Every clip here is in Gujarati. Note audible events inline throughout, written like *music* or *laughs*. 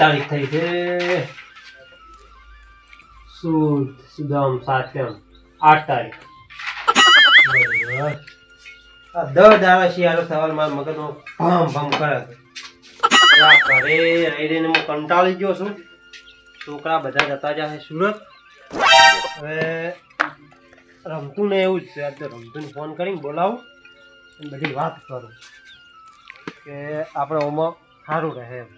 તારીખ થઈ છે. સુદ, સુદામ, સાતમ, આઠ તારીખ. આ દર દાડા શિયાળો સવાલ મારા મગજમાં ભમ ભમ કરે. છે આ ઘરે રહી રહીને હું કંટાળી ગયો છું. છોકરા બધા જતા જશે સુરત. હવે રમતું ને એવું જ છે આજે રમતું ફોન કરીને બોલાવું બધી વાત કરું કે આપણે ઓમાં સારું રહે એમ.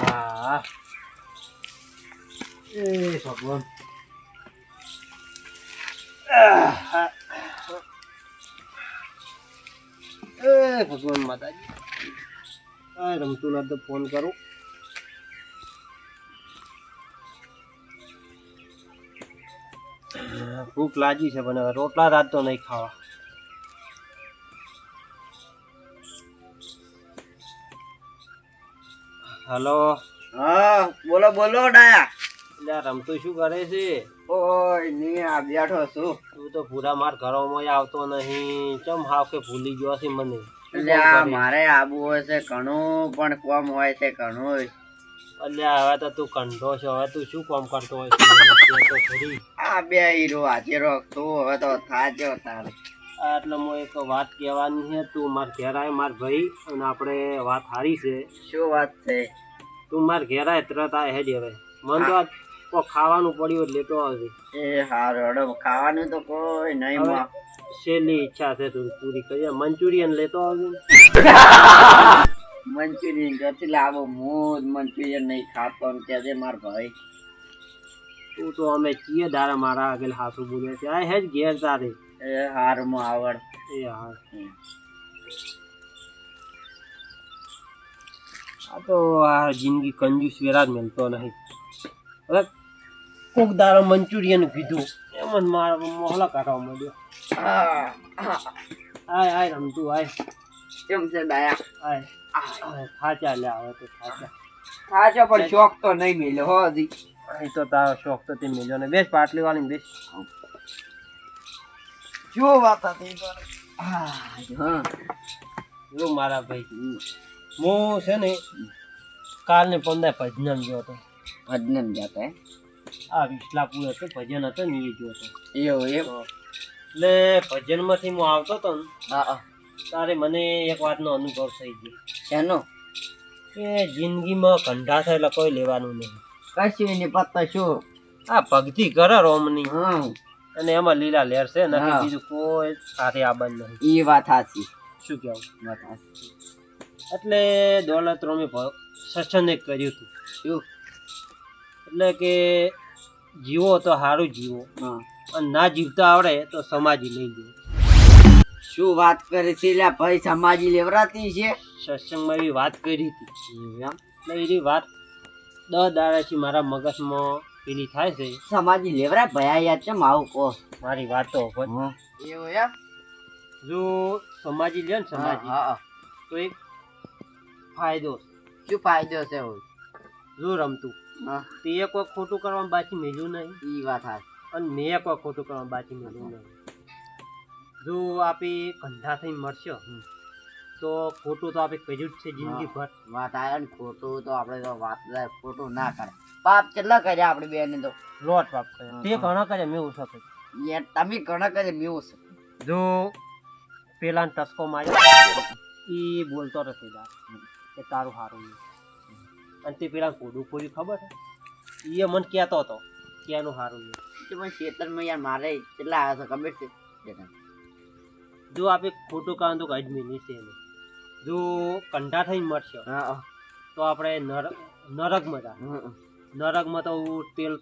હા એ ભગવાન એ ભગવાન માતાજી રમતું ના તો ફોન કરું ભૂખ લાગી છે પણ રોટલા રાત તો નહીં ખાવા. હલો. હા બોલો બોલો ડાયા. એટલે રમતું શું કરે છે? ઓયની આ બેઠો છું. તું તો પૂરા માર ઘરોમાં આવતો નહીં. ચમ હાવ કે ભૂલી ગયો છે મને? એટલે આ મારે આબુ હોય છે ઘણું પણ કોમ હોય છે ઘણું. અલ્યા હવે તો તું કંઠો છે. હવે તું શું કામ કરતો હોય છે? આ બે હીરો હાજરો તું હવે તો થાજો તારે. એટલે હું એક વાત કહેવાની છે તું માર ઘેર આય માર ભાઈ અને આપણે વાત હારી છે. શું વાત છે? તું માર ઘેર આય તરત આ હેડી હવે. મન તો કો ખાવાનું પડ્યું એટલે લેતો આવજે. એ હારો હડો ખાવાનું તો કોઈ નહીં માં છેલ્લી ઈચ્છા છે તું પૂરી કરીએ મંચુરિયન લેતો આવજે. *laughs* મંચુરિયન ક્યાંથી લાવો મોજ મંચુરિયન નહીં ખાતો ને કહેજે માર ભાઈ. તું તો અમે ચીએ દારા મારા આગળ હાસુ બોલે છે. આ હેજ ઘેર તારે. એ હારમાં આવડ. એ હાર. આ તો આ જિંદગી કંજૂસ વેરા જ મળતો નહીં. હવે કોક દારો મંચુરિયન કીધું. એમ જ મારા મોહલા કાઢવા આ, આય આય રમતું આય. કેમ છે ડાયા આય ખાચા લે આવે તો ખાચા. થાચો પણ શોખ તો નહીં મળ્યો હો હજી. અહીં તો તારો શોખ તો તે મળ્યો ને બેસ પાટલી વાળી બેસ શું વાત હતી હા જો મારા ભાઈ. હું છે ને કાલને પંદર ભજનમ ગયો હતો. ભજનમ જતા હે આ વિસલાપુર હતો ભજન હતો ને એ ગયો હતો. એવું એમ? એટલે ભજનમાંથી હું આવતો હતો ને હા તારે મને એક વાતનો અનુભવ થઈ ગયો. શેનો? કે જિંદગીમાં કંઢા થાય એટલે કોઈ લેવાનું નહીં. કશું નહીં પત્તા શું? આ ભક્તિ કરે રોમની. હા. અને એમાં લીલા લેર છે ને હા. બીજું કોઈ સાથે બંધ નહીં એ વાત સાચી શું કહેવું? વાત સાચી એટલે દોલત રોમે સત્સંગ એક કર્યું હતું. શું? એટલે કે જીવો તો સારું જીવો. હા. અને ના જીવતા આવડે તો સમાજી લઈ ગયો શું વાત કરે છે? લ્યા ભાઈ સમાજી લેવરાતી છે? સત્સંગમાં એવી વાત કરી હતી. એમ? એટલે એવી વાત દસ દાડાથી મારા મગજમાં પેલી થાય છે. સમાજી લેવરા ભયા યાદ છે આવું કહો? મારી વાતો પર એવું યાર જો સમાજી લે ને સમાધિ હા તો એક ફાયદો. શું ફાયદો છે હોય જો રમતું. હા. તે એક વાર ખોટું કરવામાં બાકી મેલ્યું નહીં. એ વાત હા અને મેં એક વાર ખોટું કરવામાં બાકી મેલ્યું નહીં. જો આપે કંધા થઈને મરશો. તો ખોટું તો આપણે કર્યું જ છે જિંદગી ભર વાત આવે ને ખોટું તો આપણે તો વાત ખોટું ના કરે. પાપ કેટલા કર્યા આપણે બેને તો? લોટ પાપ કરે તે ઘણા કરે મેં ઓછો કર્યો. યાર તમે ઘણા કરે મેવું છે જો પેલા ટસકો માર્યો. એ બોલતો નથી દાર કે તારું સારું નહીં. અને તે પેલા કોડું પૂરી ખબર છે? એ મને કહેતો હતો કે એનું સારું નહીં. પણ ખેતરમાં યાર મારે કેટલા આવ્યા છે ખબર છે? જો આપણે ખોટું કામ તો કાઢી મેલી છે એને જો કંઠા થઈ મરશો. તો આપણે નર નરકમાં જા. હા. નરકમાં તો તેલ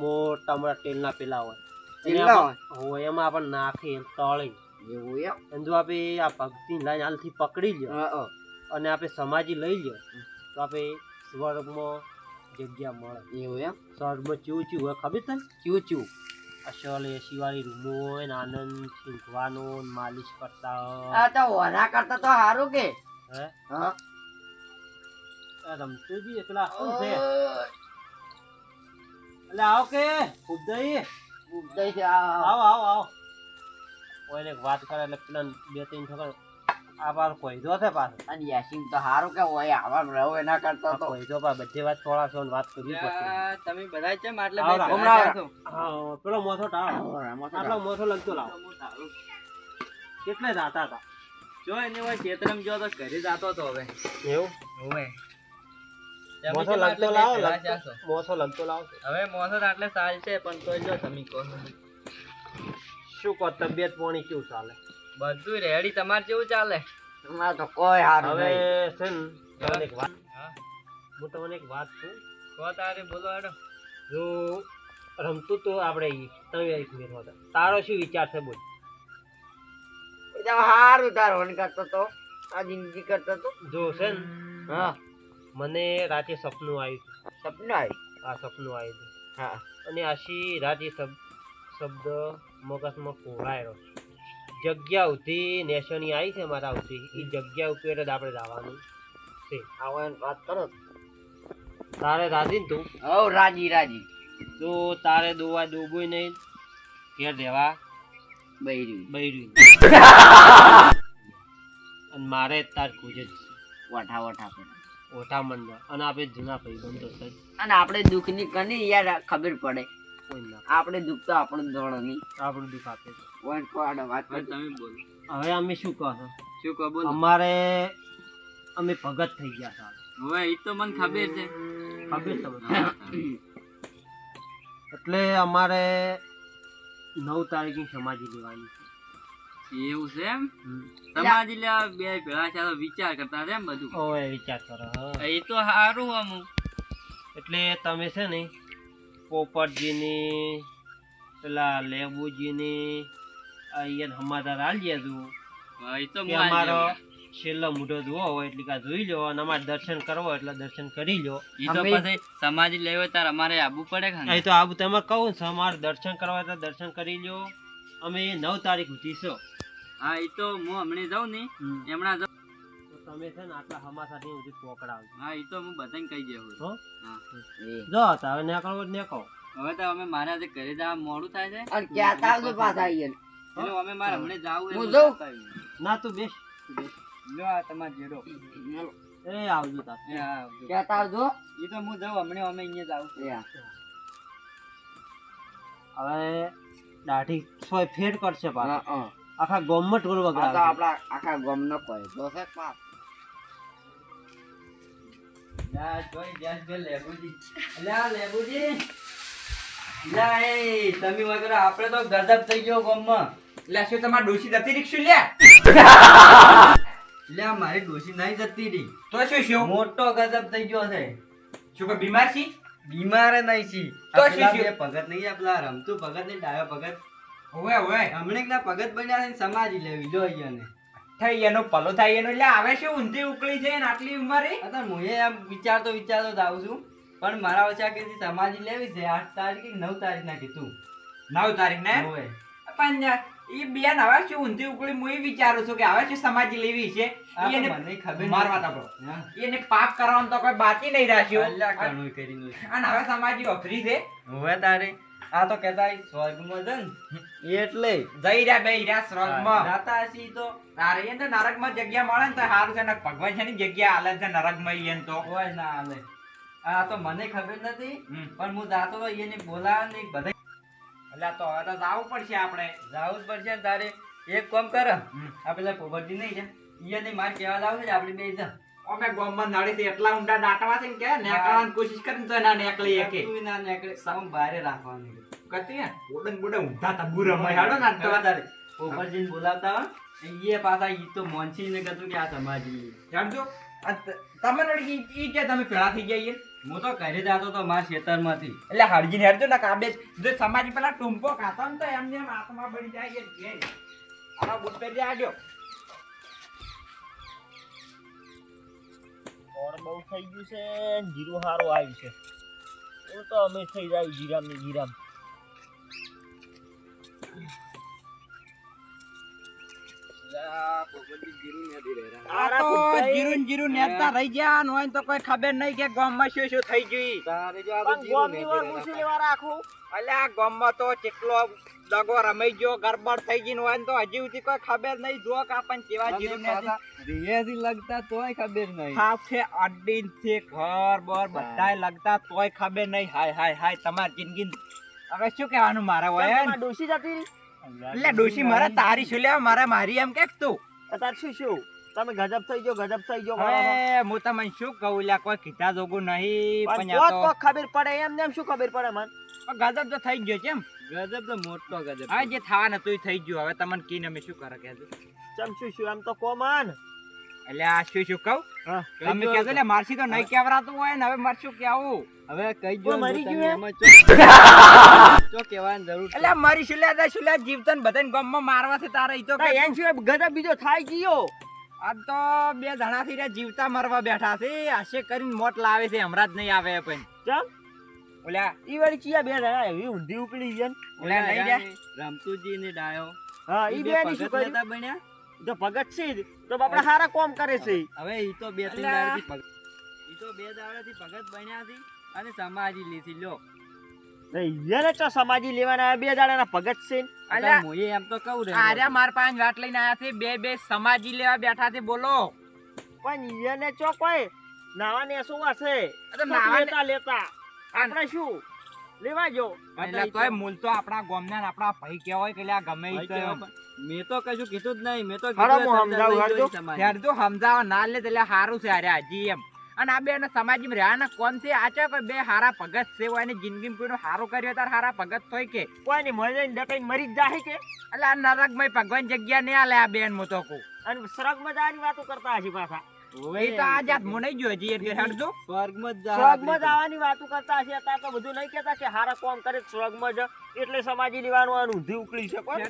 મોટા મોટા તેલના પેલા હોય. એમાં આપણે નાખી તળી. એવું એમ? જો આપણે આ ભક્તિ લાઈન હાલથી પકડી લ્યો. અને આપણે સમાજી લઈ લ્યો તો આપણે સ્વર્ગમાં જગ્યા મળે. એવું એમ? સ્વર્ગમાં ચેવું ચેવું હોય ખબર તને? ચૂ ચૂ અસલ એસીવાળી રૂમો હોય ને આનંદ શીખવાનો માલિશ કરતા આ તો ઓના કરતા તો સારું કે. હે? હા. રમતો બી એકલા શું છે? એટલે આવો કે ઉદય. ઉદય છે આવો આવો. આવો કોઈને વાત કરે એટલે પેલા બે ત્રણ ઠોકર આ પાર કોયદો છે પાછો. અને યાસીન તો હારું કે હોય આવા રહો એના કરતા તો. કોયદો પા બધી વાત થોડા છો વાત કરવી પડશે. તમે બધા કેમ આટલે હમણાં હા પેલો મોથો ટાળો. આટલો મોથો લગતો લાવ. કેટલે જાતા હતા? જો એની હોય ખેતરમ જો તો ઘરે જાતો તો હવે. એવું? હવે. મોથો લગતો લાવો? મોથો લગતો લાવો. હવે તો આટલે સાલ છે પણ તો જો તમે કહો શું કહો તબિયત પાણી કેવું ચાલે? બધું રેડી તમારે કેવું ચાલે? ના તો કોઈ હારું હવે છે ને તમને એક વાત હા? હું તમને એક વાત કહું. કહો તારે બોલો હેડો. જો રમતું તો આપણે તમે એક મિનિટ તારો શું વિચાર છે બોલ. હારું તારો વન કરતો તો. આ જિંદગી કરતો તો. જો છે ને હા. મને રાતે સપનું આવ્યું સપનું આવ્યું? આ સપનું આવ્યું હા. અને આશી રાતે શબ શબ્દ મગજમાં કોરાયેલો જગ્યા ઉધી નેશની આવી છે મારા ઉધી એ જગ્યા ઉપર જ આપણે જવાનું છે. આવવાની વાત કરો. તારે રાજી ને તું? હવ રાજી રાજી. તો તારે દોવા દોબુય નહીં? ઘેર દેવા બૈરી. બૈરી. અને મારે તાર ખોજ જ વઠા વઠા પર. ઓઠા મંડળ. અને આપણે જૂના ભાઈબંધો છે. અને આપણે દુઃખની કની યાર ખબર પડે. આપણે દુઃખ તો આપણું નહીં આપણું દુઃખ આપે છે. વાત હવે તમે બોલો. હવે અમે શું કહો છો? શું કહો બોલો. અમારે અમે ભગત થઈ ગયા હતા. હવે એ તો મને ખબર છે. ખબર છે એટલે અમારે નવ તારીખની સમાધિ લેવાની છે. એવું છે એમ? સમાધિ લેવા બે ભેળા છે વિચાર કરતા છે એમ બધું? ઓય વિચાર કરો. એ તો સારું અમુક. એટલે તમે છે ને પોપટજીની પેલા લેબુજીની અહીંયા સમાધાન આલીએ હું અમારો છેલ્લો મોઢો જોવો હોય એટલે કા જોઈ લો અને અમારે દર્શન કરવો એટલે દર્શન કરી લો એ તો પછી સમાજ લેવો તાર અમારે આબુ પડે ખાને. એ તો આબુ તમે કહું છું અમારે દર્શન કરવા તો દર્શન કરી લો અમે નવ તારીખ સુધી છો. હા એ તો હું હમણાં જાઉં ને હમણાં જાઉં તો તમે છે ને આટલા હમાસાથી સુધી પકડાવજો. હા એ તો હું બધાને કહી દેવું હો. જો હતા હવે નીકળવો જ નીકળો. હવે તો અમે મારા જે ઘરે જવા મોડું થાય છે. અને ક્યાં આવજો પાછા આવીએ. એટલે અમે મારે હમણે જાવું હું જાઉં? ના તું બેસ. લો આ તમાર જેડો. એ આવજો તા એ આવજો. ક્યાં આવજો? એ તો હું જાઉં હમણે અમે અહીંયા હા. હવે દાઢી સોય ફેર કરશે પાછો. આખા ગોમમાં તો વગાડશે આપણા આખા ગામનો કોઈ દોસે પાસ પાપ. જોઈ બે લેબુજી. અલ્યા લેબુજી. લા એ તમે વગર આપણે તો ગજબ થઈ ગયો ગામમાં. એટલે શું તમારે ડોસી જતી રીક્ષું લે? લે મારી ડોશી નહીં જતી રી તો શું શું? મોટો ગજબ થઈ ગયો છે. શું કોઈ બીમાર છી? બીમાર નહીં છી. તો શું શું? ભગત નહીં આપલા રમતું ભગત ને ડાયો ભગત. ઓય ઓય હમણે ના ભગત બન્યા છે ને સમાજી લેવી. જો અહીંયા થઈ એનો પલો થાય એનો. એટલે આવે છે ઊંધી ઉકળી છે ને આટલી ઉંમરે? અત્યારે હું આમ વિચારતો વિચારતો જ આવું છું. પણ મારા ઓછા કે સમાજી લેવી છે આઠ તારીખ કે નવ તારીખ ના કીધું. નવ તારીખ ને હોય પણ એ બેન હવે શું ઊંધી ઉકળી હું એ વિચારું છું કે હવે શું સમાજી લેવી છે? આ તો ઈ એને મને ખબર માર નથી. વાત આપણો હા. એને પાપ કરવાનું તો કોઈ બાકી નહીં રાખ્યું. અલ્યા ઘણું કરીને અને હવે સમાજી અફરી છે. હવે તારે. આ તો કહેતા સ્વર્ગમાં છે એટલે. જઈ રહ્યા બે રહ્યા સ્વર્ગમાં જાતા હશે તો. તારે એને તો નરકમાં જગ્યા મળે ને તો સારું છે ને ભગવાન છે ને જગ્યા હાલે છે નરકમાં એને તો. હોય ના હાલે આ તો મને ખબર નથી પણ હું જાતો તો એને બોલાવે ને બધા એટલે તો હવે તો જવું પડશે આપણે. જાવું જ પડશે ને તારે. એક કામ કર. આ પેલા નહીં છે. એને માર કહેવા લાવું છે આપણે બે જા. અમે ગામમાં છે એટલા ઊંડા છે ને કે નેકળવાની કોશિશ કરીને તો ના નેકળી એકે તું ના નીકળે. સામ બારે રાખવાની. કતી હે? બોડન બોડન ઊંધા તબુ રમાય હાડો ને તો તારે પોપટજીને બોલાવતા એ પાછા ઈ તો મોનસી ને કહેતું કે આ સમાજી જાણજો. તમે ઈ- કે તમે પેલા થઈ ગયા? હું તો ઘરે જાતો તો મારા ખેતરમાંથી. એટલે હળજીને હેરજો ને કાબેજ જો સમાજ પેલા ટૂંપો ખાતો ને તો એમને એમ આત્મા બળી જાય છે આનો બુટ પહેરી આડ્યો ઓર બહુ થઈ ગયું છે? જીરું સારું આવ્યું છે. હું તો અમે થઈ જાય જીરામ ને જીરામ. જીરું જીરું નેતા રહી ગયા હોય તો કોઈ ખબર નહીં કે ગામમાં શું શું થઈ ગયું. અલ્યા ગામમાં તો કેટલો દગો રમાઈ ગયો ગરબડ થઈ ગઈ હોય તો હજી સુધી કોઈ ખબર નહીં. જો કે આપણને કેવા જીરું ને લગતા તોય ખબર નહીં. હાથે અડીન છે ઘર બર બધાય લગતા તોય ખબર નહીં. હાય હાય હાય તમારી જિંદગી હવે શું કહેવાનું મારે હોય ડોસી જતી એટલે ડોશી મારા તારી શું લેવા મારા મારી એમ કે તું. તાર શું શું? તમે ગજબ થઈ ગયો ગજબ થઈ ગયો. હવે હું તમને શું કહું લ્યા કોઈ કીધા જોગું નહીં પણ તો તો ખબર પડે એમ ને એમ શું ખબર પડે મન? ગજબ તો થઈ ગયો છે એમ. ગજબ તો મોટો ગજબ હા જે થવા ને એ થઈ ગયું હવે તમને કીને અમે શું કરે કે ચમ શું શું એમ તો કોમન. એટલે આ શું શું કહું? તમે કહેજો એટલે મારસી તો નહીં કહેવરાતું હોય ને હવે મારે શું કહેવું? હવે કઈ મરી ગયું જરૂર એટલે મારી શું લે શું લે જીવતન બધાને ગામમાં મારવા છે તારે તો ના, એમ શું બીજો થાય ગયો આ તો બે જણા થી જીવતા મરવા બેઠા છે. આશે કરીને મોત લાવે છે હમણાં જ નહીં આવે પણ. ચમ? ઓલા ઈ વળી ચિયા બે જણા એવી ઊંધી ઉપડી ગયા ઓલા નહીં રહ્યા રમતુજી ને ડાયો. હા ઈ બે ની શું નતા બન્યા? તો ભગત છે તો બાપડા હારા કોમ કરે છે. હવે ઈ તો બે ત્રણ દાડા થી ભગત ઈ તો બે દાડાથી ભગત બન્યા હતી અને સમાજી લીધી લો. ને ઈયાને સમાજી લેવાના બે દાડાના ભગત છે અલ્યા, હું એમ તો કહું રે આર્યા માર પાંચ વાટ લઈને આયા છે બે બે સમાજી લેવા બેઠા છે બોલો. પણ ઈયાને ચો કોઈ નાવાને શું હશે? લેતા લેતા? આપણે શું? લેવા જો. એટલે તોય મૂલ તો આપણા ગામના આપણા ભાઈ કહેવાય કે આ ગમે મેં તો કશું કીધું જ નહીં મેં તો કીધું સમજાવું, ના લે એટલે સારું છે અરે હજી એમ. અને આ બે સમાજમાં રહ્યા ને કોણ છે? આ કોઈ બે હારા ભગત છે. હોય ને જિંદગીમાં કોઈનું હારું કર્યો તાર હારા ભગત થોય કે. કોઈ નહીં મરી મરી જ જાહે કે. એટલે આ નરકમય ભગવાન જગ્યા નહીં આલે આ બેન મો તો કહું. અને સ્વર્ગમાં જવાની વાતો કરતા હજી પાછા. એ તો આ જાત મો નહીં હજી એટલે હેડજો સ્વર્ગમાં સ્વર્ગમાં જવાની વાતો કરતા હશે અત્યારે તો બધું નહીં કહેતા કે હારા કોમ કરે સ્વર્ગમાં જ. એટલે સમાજી લેવાનું આનું ઊંધી ઉકળી અરે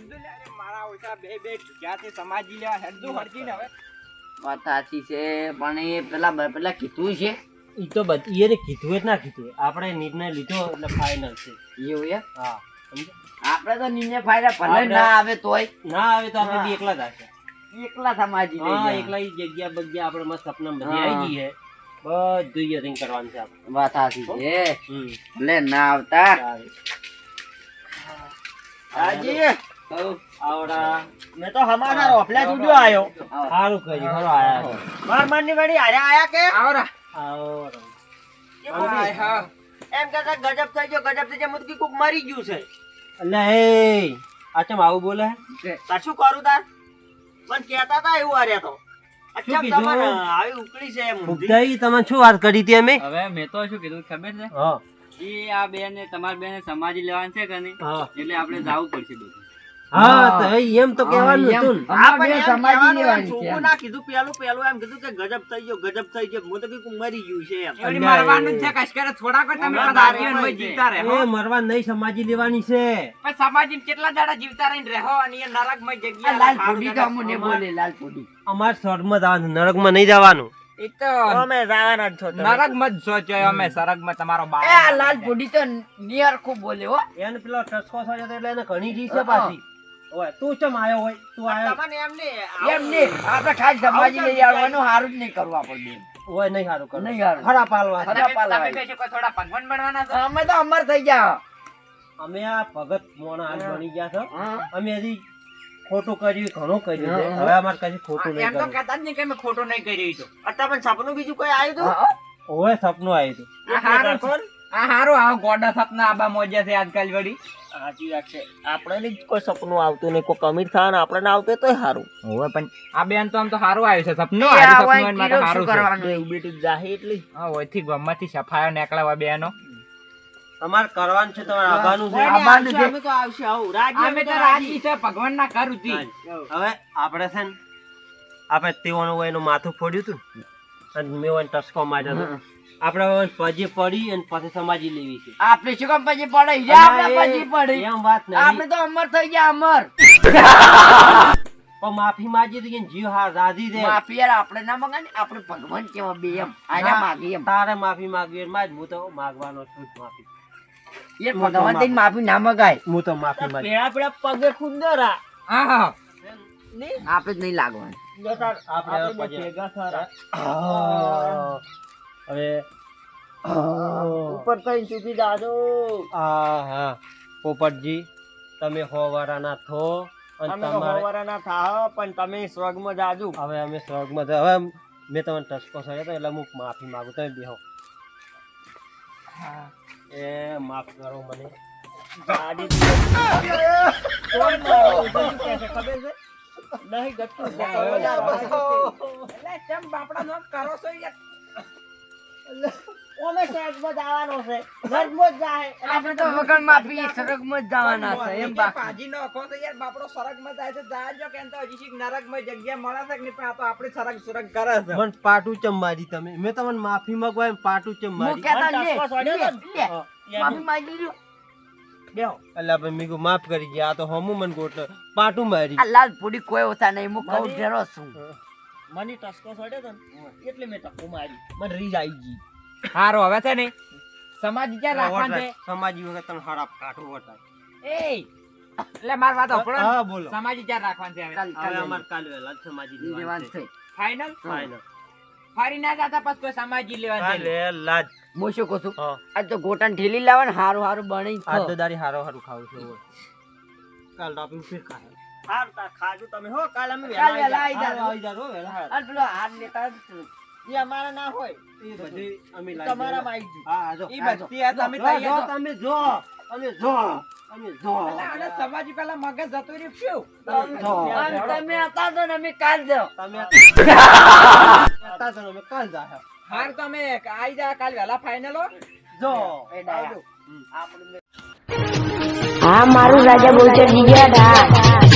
મારા ઓછા બે બે જ્યાંથી સમાજી લેવા હેડજો હરજી ને હવે. વાત સાચી છે પણ એ પેલા પેલા કીધું છે. એ તો એને કીધું જ ના કીધું. આપણે નિર્ણય લીધો એટલે ફાઇનલ છે. એવું એ હા. આપણે તો નિર્ણય ફાઇનલ ભલે ના આવે તોય. ના આવે તો આપણે એકલા જ એકલા સમાજી હા એકલા એ જગ્યા બગ્યા આપણે મસ્ત સપના બધી આવી ગઈ છે. બધું યરિંગ કરવાનું છે આપણે. વાત સાચી છે. ભલે ના આવતા. હાજી. હાજી આવડા. મેં તો હમારા રોફલા જુડ્યો આયો. સારું કર્યું ખરો આયા. માર મનની વાડી હારે આયા કે? આવરા આવરા એમ કહેતા ગજબ થઈ ગયો ગજબ થઈ ગયો મુદકી કુક મરી ગયું છે. એટલે એ આ ચમ આવું બોલે? તાર શું કરું તાર? પણ કહેતા તા એવું આર્યા તો. અચ્છા કીધું? આવી ઉકળી છે એમ ઊંધી. ઉગદાઈ તમે શું વાત કરી હતી અમે? હવે મેં તો શું કીધું ખબર છે? હા. આ બેન ને તમારી બેન સમાજી લેવાનું છે કે નહીં? એટલે આપણે જાવું પડશે બધું. હા તો એમ તો કહેવાનું હતું. ને. હા, પણ એમ કહેવાનું એમ ચોખ્ખું ના કીધું પેલું પેલું એમ કીધું કે ગજબ થઈ ગયો ગજબ થઈ ગયો. હું તો કીધું મરી ગયું છે એમ. મરવાનું છે કશકરે થોડા કોઈ તમે હમણાં પાછા તારે જીવન હોય જીવતા રહે એ મરવા નહીં સમાજી લેવાની છે. પણ સમાજમાં કેટલા દાડા જીવતા રહીને રહો અને એ નરકમય જગ્યા લાલ ફોડી તો અમને બોલે લાલ ફોડી. અમાર સ્વર્ગમાં જવાનું નરકમાં નહીં જવાનું. એ તો અમે જવાના છો નરકમાં જ અમે સરગમાં તમારો બાપ એ લાલ ફોડી તો નિયર ખૂબ બોલે હો. એને પેલો ટસકો એટલે એને ઘણી જી છે પાછી. ઓય તું ચમ આયો હોય? તું આયો? તમને એમ નહીં એમ નહીં. આપણે ખાસ સમાજી લઈ આવવાનું? સારું જ નહીં કરવું આપણે ઓય નહીં સારું કરો નહીં સારું. ખરા પાલવા. ખરા તમે તમે બેસો થોડા ભગવાન બનવાના છો? અમે તો અમર થઈ ગયા. અમે આ ભગત મોણા બની ગયા છો. અમે હજી ખોટું કર્યું ઘણું કર્યું છે. હવે અમારે કશું ખોટું નહીં એમ તો કહેતા જ નહીં કે અમે ખોટું નહીં કરી તો અત્યારે પણ સપનું બીજું કોઈ આવ્યું હતું? ઓય સપનું આવ્યું હતું. આ હારું આ હારું આ ગોડા સપના આબા મોજ્યા છે આજકાલ વળી. સાચી વાત છે. આપણે જ કોઈ સપનું આવતું નહીં. કોઈ અમીર થાય ને આપણે આવતું તો સારું. હવે પણ આ બેન તો આમ તો સારું આવ્યું છે. સપનું આવ્યું સપનું સારું છે. એવું બેટી જાહે એટલી. હા ઓયથી ગમમાંથી સફાયો નીકળ્યા બેનો. તમારે કરવાનું છે તમારે આવવાનું છે. આવવાનું છે. અમે તો આવશે. આવું રાજી અમે તો રાજી છે ભગવાન ના કરું હતી હવે આપણે છે ને આપણે તેઓનું હોય એનું માથું ફોડ્યું હતું અને મેં ટસકો માર્યો હતો. આપણે પજે પડી અને પછી સમાજી લેવી છે. આપણે શું કામ પછી પડે? જા આપણે પછી પડે. એમ વાત નહીં. આપણે તો અમર થઈ ગયા અમર. પણ માફી માંગી હતી કે જીવ હા રાજી દે. માફી યાર આપણે ના મંગા ને આપણે ભગવાન કેવા બે એમ. આને માગી એમ. તારે માફી માંગવી એમ માજ હું તો માગવાનો છું માફી. યાર ભગવાનથી માફી ના મગાય. હું તો માફી માંગી. પેડા પેડા પગે ખુંદરા હા હા. આપણે જ નહીં લાગવાનું. આપણે ભેગા થરા. હવે ઉપર થઈને ચૂકી જાજો? હા હા. પોપટજી તમે હો વાળાના થો અને તમારે હોવાના થાહ પણ તમે સ્વર્ગમાં જાજુ. હવે અમે સ્વર્ગમાં જ- હવે મેં તમને ટસકો થયો તો એટલે હું માફી માંગુ તમે બેહો. એ માફ કરો મને. ગાડી કોઈ મારો ઊભો શું કહે છે ખબર છે? નહીં ગટતું એટલે કેમ બાપડા નો કરો છો યાર? ઓમે સ્વર્ગમાં જવાનો છે. સ્વર્ગમાં જાય. આપણે તો વગર માફી સ્વર્ગમાં જવાના છે એમ કે બાકી. પાજી નો અખો છે યાર બાપડો સરગમાં જાય છે જાજો કેમ તો હજી નરકમાં જગ્યા મળે છે કે પણ આ તો આપણે સરગ સુરગ કરે છે. મને પાટું ચમ મારી તમે. મેં તમને માફી માંગવા એમ પાટું ચમ મારી. માફી માંગી લ્યો. એટલે ભાઈ માફ કરી ગયા. તો હમું મને ગોટ પાટું મારી. આ લાલ પૂડી કોઈ ઓછા નહીં હું કઉ છું. મને ટસકો સોડ્યો તો ને એટલે મેં ટક્કો મારી મને રીજ આવી ગઈ. હારો હવે છે ને સમાજ ક્યાં રાખવાનું છે? સમાજ વગર તમે હારા કાઢો વટાય એ એટલે માર વાત સાંભળો હા બોલો. સમાજ ક્યાં રાખવાનું છે હવે? અમાર કાલ વેલા સમાજ લેવાનું છે. ફાઇનલ ફાઇનલ ફરી ના જતા પછી કોઈ સમાજી લેવા દે જ. હું શું કહું છું? આજ તો ગોટન ઠેલી લાવે ને હારું હારું બની આજ તો દારી હારો હારું ખાવું છું કાલ રાપી ફિર ખાય હાર તા ખાજો તમે હો કાલ અમે કાલ વહેલા વહેલા આવી આવી જાજો. આવી જાજો પેલો હાથ લેતા એ અમારા ના હોય એ બધી અમે લાવી તમારામાં દેવા. આવી હા હા જો ઈ બસ્તી આ તમે જો, જો, તૈયાર તમે જો તમે જો તમે જો. એટલે આને પેલા મગજ જતું રહ્યું ફ્યુ. તમે હતા તો અમે કાલ જાઓ. તમે *laughs* હતા તો અમે કાલ જાહે. હાર તમે આઈ જા કાલ વહેલા ફાઇનલ હો. જો. એ ડાયા. મારું રાજા બોલતો જીજ્યા